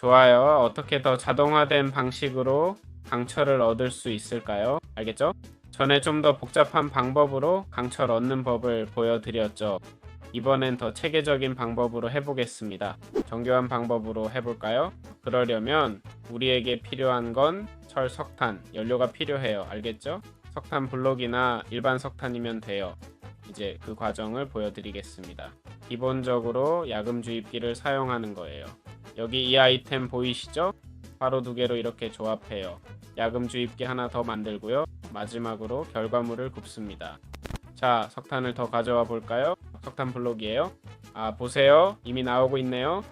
좋아요. 어떻게 더 자동화된 방식으로 강철을 얻을 수 있을까요? 알겠죠? 전에 좀 더 복잡한 방법으로 강철 얻는 법을 보여드렸죠. 이번엔 더 체계적인 방법으로 해보겠습니다. 정교한 방법으로 해볼까요? 그러려면 우리에게 필요한 건 철, 석탄, 연료가 필요해요. 알겠죠? 석탄 블록이나 일반 석탄이면 돼요. 이제 그 과정을 보여드리겠습니다. 기본적으로 야금 주입기를 사용하는 거예요. 여기 이 아이템 보이시죠? 바로 두 개로 이렇게 조합해요. 야금 주입기 하나 더 만들고요. 마지막으로 결과물을 굽습니다. 자, 석탄을 더 가져와 볼까요? 석탄 블록이에요. 아, 보세요. 이미 나오고 있네요.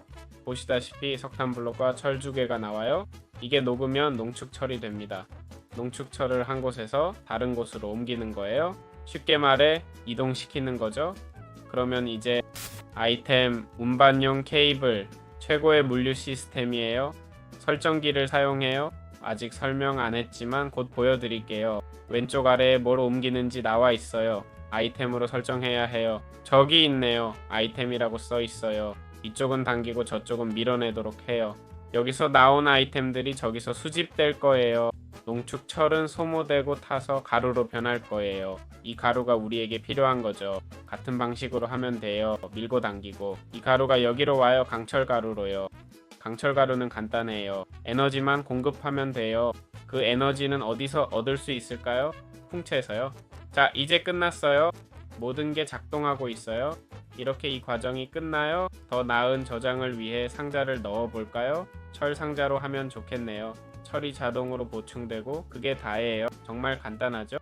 보시다시피 석탄 블록과 철 두 개가 나와요. 이게 녹으면 농축철이 됩니다. 농축철을 한 곳에서 다른 곳으로 옮기는 거예요. 쉽게 말해 이동시키는 거죠. 그러면 이제 아이템 운반용 케이블 최고의 물류 시스템이에요. 설정기를 사용해요. 아직 설명 안 했지만 곧 보여드릴게요. 왼쪽 아래에 뭘 옮기는지 나와 있어요. 아이템으로 설정해야 해요. 저기 있네요. 아이템이라고 써 있어요. 이쪽은 당기고 저쪽은 밀어내도록 해요. 여기서 나온 아이템들이 저기서 수집될 거예요. 농축 철은 소모되고 타서 가루로 변할 거예요. 이 가루가 우리에게 필요한 거죠. 같은 방식으로 하면 돼요. 밀고 당기고. 이 가루가 여기로 와요. 강철 가루로요. 강철 가루는 간단해요. 에너지만 공급하면 돼요. 그 에너지는 어디서 얻을 수 있을까요? 풍채에서요. 자, 이제 끝났어요. 모든 게 작동하고 있어요. 이렇게 이 과정이 끝나요. 더 나은 저장을 위해 상자를 넣어 볼까요? 철 상자로 하면 좋겠네요. 철이 자동으로 보충되고 그게 다예요. 정말 간단하죠?